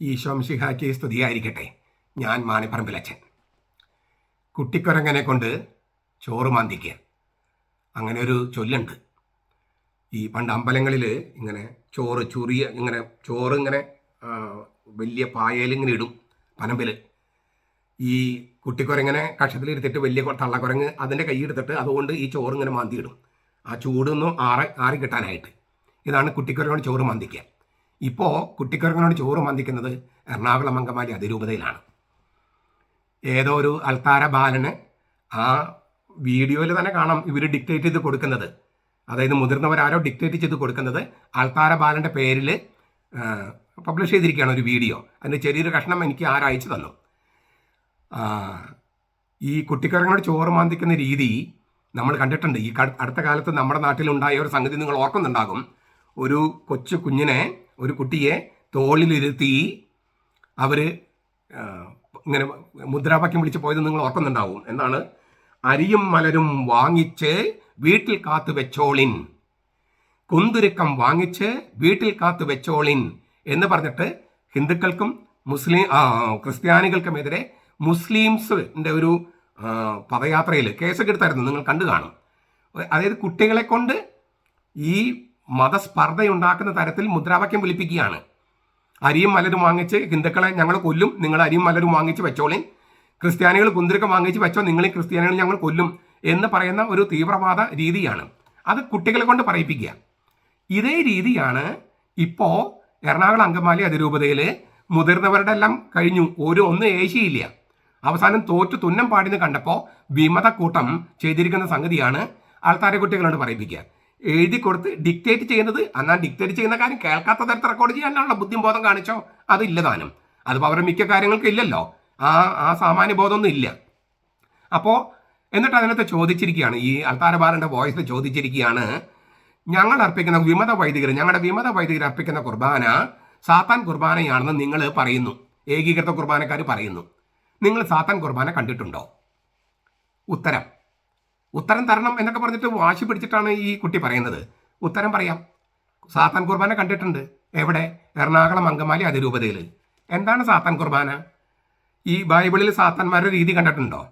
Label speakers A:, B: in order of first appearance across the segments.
A: ഈശോംശിഹാക്കി സ്തുതിയായിരിക്കട്ടെ ഞാൻ മാണിപ്പറമ്പിലച്ചൻ കുട്ടിക്കൊരങ്ങനെ കൊണ്ട് ചോറ് മാന്തിക്കുക. അങ്ങനെ ഒരു ചൊല്ലുണ്ട്. ഈ പണ്ട് അമ്പലങ്ങളിൽ ഇങ്ങനെ ചോറ് ചുറിയ ഇങ്ങനെ ചോറ് ഇങ്ങനെ വലിയ പായയിൽ ഇങ്ങനെ ഇടും പനമ്പിൽ ഈ കുട്ടിക്കുരങ്ങനെ കക്ഷത്തിലിരുത്തിട്ട് വലിയ തള്ളക്കുരങ്ങ് അതിന്റെ കൈയെടുത്തിട്ട് അതുകൊണ്ട് ഈ ചോറ് ഇങ്ങനെ മാന്തിയിടും. ആ ചൂടൊന്നും ആറി ആറി കിട്ടാനായിട്ട് ഇതാണ് കുട്ടിക്കുരങ്ങോട് ചോറ് മാന്തിക്കുക. ഇപ്പോൾ കുട്ടിക്കുരങ്ങനോട് ചോറ് മന്ദിക്കുന്നത് എറണാകുളം അങ്കമാലി അതിരൂപതയിലാണ്. ഏതോ ഒരു അൽത്താര ബാലന് ആ വീഡിയോയിൽ തന്നെ കാണാം ഇവർ ഡിക്റ്റേറ്റ് ചെയ്ത് കൊടുക്കുന്നത്. അതായത് മുതിർന്നവരാരോ ഡിക്റ്റേറ്റ് ചെയ്ത് കൊടുക്കുന്നത് അൽത്താര ബാലന്റെ പേരിൽ പബ്ലിഷ് ചെയ്തിരിക്കുകയാണ് ഒരു വീഡിയോ. അതിന്റെ ചെറിയൊരു കഷ്ണം എനിക്ക് ആരയച്ചു തന്നു? ഈ കുട്ടിക്കറങ്ങളോട് ചോറ് മാന്തിക്കുന്ന രീതി നമ്മൾ കണ്ടിട്ടുണ്ട്. ഈ അടുത്ത കാലത്ത് നമ്മുടെ നാട്ടിലുണ്ടായ ഒരു സംഗതി നിങ്ങൾ ഓർക്കുന്നുണ്ടാകും. ഒരു കൊച്ചു കുഞ്ഞിനെ ഒരു കുട്ടിയെ തോളിലിരുത്തി അവർ ഇങ്ങനെ മുദ്രാവാക്യം വിളിച്ച് പോയത് നിങ്ങൾ ഓർക്കുന്നുണ്ടാവും. എന്താണ്? അരിയും മലരും വാങ്ങിച്ച് വീട്ടിൽ കാത്തു വെച്ചോളിൻ. കുന്തുരുക്കം വാങ്ങിച്ച് വീട്ടിൽ കാത്തു വെച്ചോളിൻ എന്ന് പറഞ്ഞിട്ട് ഹിന്ദുക്കൾക്കും മുസ്ലിം ക്രിസ്ത്യാനികൾക്കുമെതിരെ മുസ്ലിംസിന്റെ ഒരു പദയാത്രയിൽ കേസൊക്കെ എടുത്തായിരുന്നു. നിങ്ങൾ കണ്ടു കാണും. അതായത് കുട്ടികളെ കൊണ്ട് ഈ മതസ്പർദ്ധയുണ്ടാക്കുന്ന തരത്തിൽ മുദ്രാവാക്യം വിളിപ്പിക്കുകയാണ്. അരിയും മലരും വാങ്ങിച്ച് ഹിന്ദുക്കളെ ഞങ്ങൾ കൊല്ലും നിങ്ങൾ അരിയും മലരും വാങ്ങിച്ച് വെച്ചോളേ. ക്രിസ്ത്യാനികൾ കുന്തിരിക്കം വാങ്ങിച്ച് വെച്ചോ നിങ്ങളീ ക്രിസ്ത്യാനികൾ ഞങ്ങൾ കൊല്ലും എന്ന് പറയുന്ന ഒരു തീവ്രവാദ രീതിയാണ്. അത് കുട്ടികളെ കൊണ്ട് പറയിപ്പിക്കുക. ഇതേ രീതിയാണ് ഇപ്പോൾ എറണാകുളം അങ്കമാലി അതിരൂപതയിൽ മുതിർന്നവരുടെ എല്ലാം കഴിഞ്ഞു. ഒരു ഒന്നും ഏശിയില്ല. അവസാനം തോറ്റു തുന്നം പാടിന്ന് കണ്ടപ്പോൾ വിമത കൂട്ടം ചെയ്തിരിക്കുന്ന സംഗതിയാണ് ആൾക്കാരെ കുട്ടികളോട് പറയിപ്പിക്കുക. എഴുതി കൊടുത്ത് ഡിക്റ്റേറ്റ് ചെയ്യുന്നത്. എന്നാൽ ഡിക്റ്റേറ്റ് ചെയ്യുന്ന കാര്യം കേൾക്കാത്ത തരത്തിൽ റെക്കോർഡ് ചെയ്യാനുള്ള ബുദ്ധിബോധം കാണിച്ചോ? അതില്ല താനും. അതിപ്പോൾ അവരുടെ മിക്ക കാര്യങ്ങൾക്കും ഇല്ലല്ലോ. ആ ആ സാമാന്യ ബോധമൊന്നും ഇല്ല. അപ്പോൾ എന്നിട്ട് അതിനകത്ത് ചോദിച്ചിരിക്കുകയാണ് ഈ അൽത്താരബാറിന്റെ വോയിസിൽ ചോദിച്ചിരിക്കുകയാണ് ഞങ്ങൾ അർപ്പിക്കുന്ന വിമത വൈദികർ ഞങ്ങളുടെ വിമത വൈദികർ അർപ്പിക്കുന്ന കുർബാന സാത്താൻ കുർബാനയാണെന്ന് നിങ്ങൾ പറയുന്നു. ഏകീകൃത കുർബാനക്കാർ പറയുന്നു. നിങ്ങൾ സാത്താൻ കുർബാന കണ്ടിട്ടുണ്ടോ? ഉത്തരം. ഉത്തരം തരണം എന്നൊക്കെ പറഞ്ഞിട്ട് വാശി പിടിച്ചിട്ടാണ് ഈ കുട്ടി പറയുന്നത്. ഉത്തരം പറയാം. സാത്താൻ കുർബാന കണ്ടിട്ടുണ്ട്. എവിടെ? എറണാകുളം അങ്കമാലി അതിരൂപതയിൽ എന്താണ് സാത്താൻ കുർബാന? ഈ ബൈബിളിൽ സാത്താന്മാരുടെ രീതി കണ്ടിട്ടുണ്ടോ?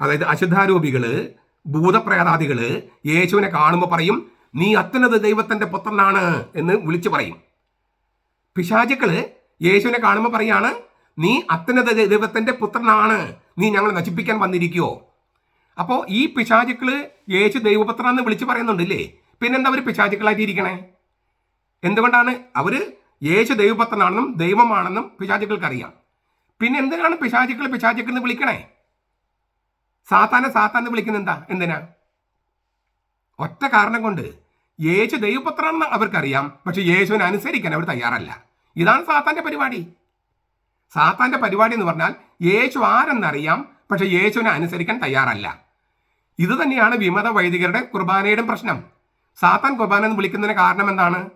A: അതായത് അശുദ്ധാരൂപികൾ ഭൂതപ്രേതാദികൾ യേശുവിനെ കാണുമ്പോൾ പറയും നീ അത്യുന്നത് ദൈവത്തിന്റെ പുത്രനാണ് എന്ന് വിളിച്ചു പറയും. പിശാചുക്കൾ യേശുവിനെ കാണുമ്പോൾ പറയാണ് നീ അത്യുന്നത ദൈവത്തിന്റെ പുത്രനാണ്. നീ ഞങ്ങളെ നശിപ്പിക്കാൻ വന്നിരിക്കുവോ? അപ്പോൾ ഈ പിശാചുക്കൾ യേശു ദൈവപുത്രൻ എന്ന് വിളിച്ചു പറയുന്നുണ്ടല്ലേ? പിന്നെന്താ അവർ പിശാചുക്കളായിട്ട് ഇരിക്കണേ എന്തുകൊണ്ടാണ്? അവർ യേശു ദൈവപുത്രനാണെന്നും ദൈവമാണെന്നും പിശാചുക്കൾക്ക് അറിയാം പിന്നെ എന്തിനാണ് പിശാചുക്കൾ പിശാചുക്കൾ എന്ന് വിളിക്കണേ? സാത്താനെ സാത്താന്ന് വിളിക്കുന്ന എന്താ? എന്തിനാ? ഒറ്റ കാരണം കൊണ്ട് യേശു ദൈവപുത്രൻ അവർക്കറിയാം പക്ഷെ യേശുവിനെ അനുസരിക്കാൻ അവർ തയ്യാറല്ല. ഇതാണ് സാത്താന്റെ പരിപാടി. സാത്താന്റെ പരിപാടി എന്ന് പറഞ്ഞാൽ യേശു ആരെന്നറിയാം പക്ഷെ യേശുവിനെ അനുസരിക്കാൻ തയ്യാറല്ല. ഇത് തന്നെയാണ് വിമത വൈദികരുടെ കുർബാനയുടെ പ്രശ്നം. സാത്താൻ കുർബാന എന്ന് വിളിക്കുന്നതിന് കാരണം എന്താണ്?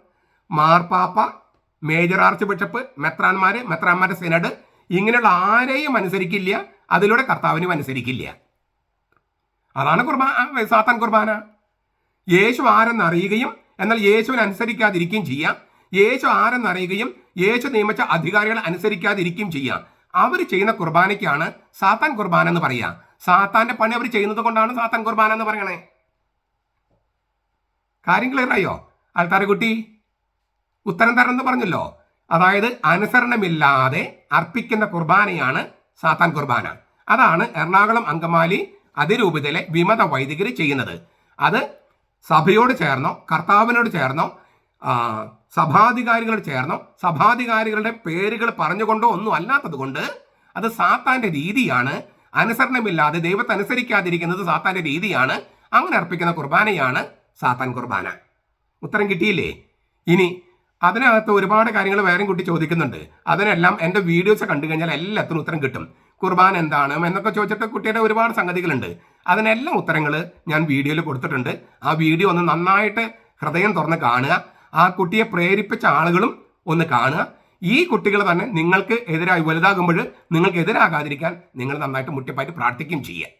A: മാർപ്പാപ്പ മേജർ ആർച്ച് ബിഷപ്പ് മെത്രാന്മാര് മെത്രാന്മാരുടെ സെനഡ് ഇങ്ങനെയുള്ള ആരെയും അനുസരിക്കില്ല അതിലൂടെ കർത്താവിനും അനുസരിക്കില്ല. അതാണ് കുർബാന സാത്താൻ കുർബാന. യേശു ആരെന്ന് അറിയുകയും എന്നാൽ യേശുവിനെ അനുസരിക്കാതിരിക്കുകയും ചെയ്യാം. യേശു ആരെന്ന് അറിയുകയും യേശു നിയമിച്ച അധികാരികളെ അനുസരിക്കാതിരിക്കുകയും ചെയ്യാം. അവർ ചെയ്യുന്ന കുർബാനയ്ക്കാണ് സാത്താൻ കുർബാന എന്ന് പറയുക സാത്താന്റെ പണി അവർ ചെയ്യുന്നത് കൊണ്ടാണ് സാത്താൻ കുർബാന എന്ന് പറയണേ. കാര്യം ക്ലിയർ ആയോ? ആൾക്കാരുകുട്ടി ഉത്തരം തരണം പറഞ്ഞല്ലോ. അതായത് അനുസരണമില്ലാതെ അർപ്പിക്കുന്ന കുർബാനയാണ് സാത്താൻ കുർബാന. അതാണ് എറണാകുളം അങ്കമാലി അതിരൂപതയിലെ വിമത വൈദികർ ചെയ്യുന്നത്. അത് സഭയോട് ചേർന്നോ കർത്താവിനോട് ചേർന്നോ സഭാധികാരികളോട് ചേർന്നോ സഭാധികാരികളുടെ പേരുകൾ പറഞ്ഞുകൊണ്ടോ ഒന്നും അല്ലാത്തത് കൊണ്ട് അത് സാത്താന്റെ രീതിയാണ് അനുസരണമില്ലാതെ ദൈവത്തെ അനുസരിക്കാതിരിക്കുന്നത് സാത്താന്റെ രീതിയാണ്. അങ്ങനെ അർപ്പിക്കുന്ന കുർബാനയാണ് സാത്താൻ കുർബാന. ഉത്തരം കിട്ടിയില്ലേ? ഇനി അതിനകത്ത് ഒരുപാട് കാര്യങ്ങൾ വേറെയും കുട്ടി ചോദിക്കുന്നുണ്ട്. അതിനെല്ലാം എന്റെ വീഡിയോസ് കണ്ടു കഴിഞ്ഞാൽ എല്ലാത്തിനും ഉത്തരം കിട്ടും. കുർബാന എന്താണ് എന്നൊക്കെ ചോദിച്ചിട്ട് കുട്ടിയുടെ ഒരുപാട് സംഗതികളുണ്ട്. അതിനെല്ലാം ഉത്തരങ്ങൾ ഞാൻ വീഡിയോയിൽ കൊടുത്തിട്ടുണ്ട്. ആ വീഡിയോ ഒന്ന് നന്നായിട്ട് ഹൃദയം തുറന്ന് കാണുക. ആ കുട്ടിയെ പ്രേരിപ്പിച്ച ആളുകളും ഒന്ന് കാണുക. ഈ കുട്ടികൾ തന്നെ നിങ്ങൾക്ക് എതിരായി വലുതാകുമ്പോൾ നിങ്ങൾക്ക് എതിരാകാതിരിക്കാൻ നിങ്ങൾ നന്നായിട്ട് മുട്ടിപ്പായിട്ട് പ്രാർത്ഥിക്കുകയും ചെയ്യുക.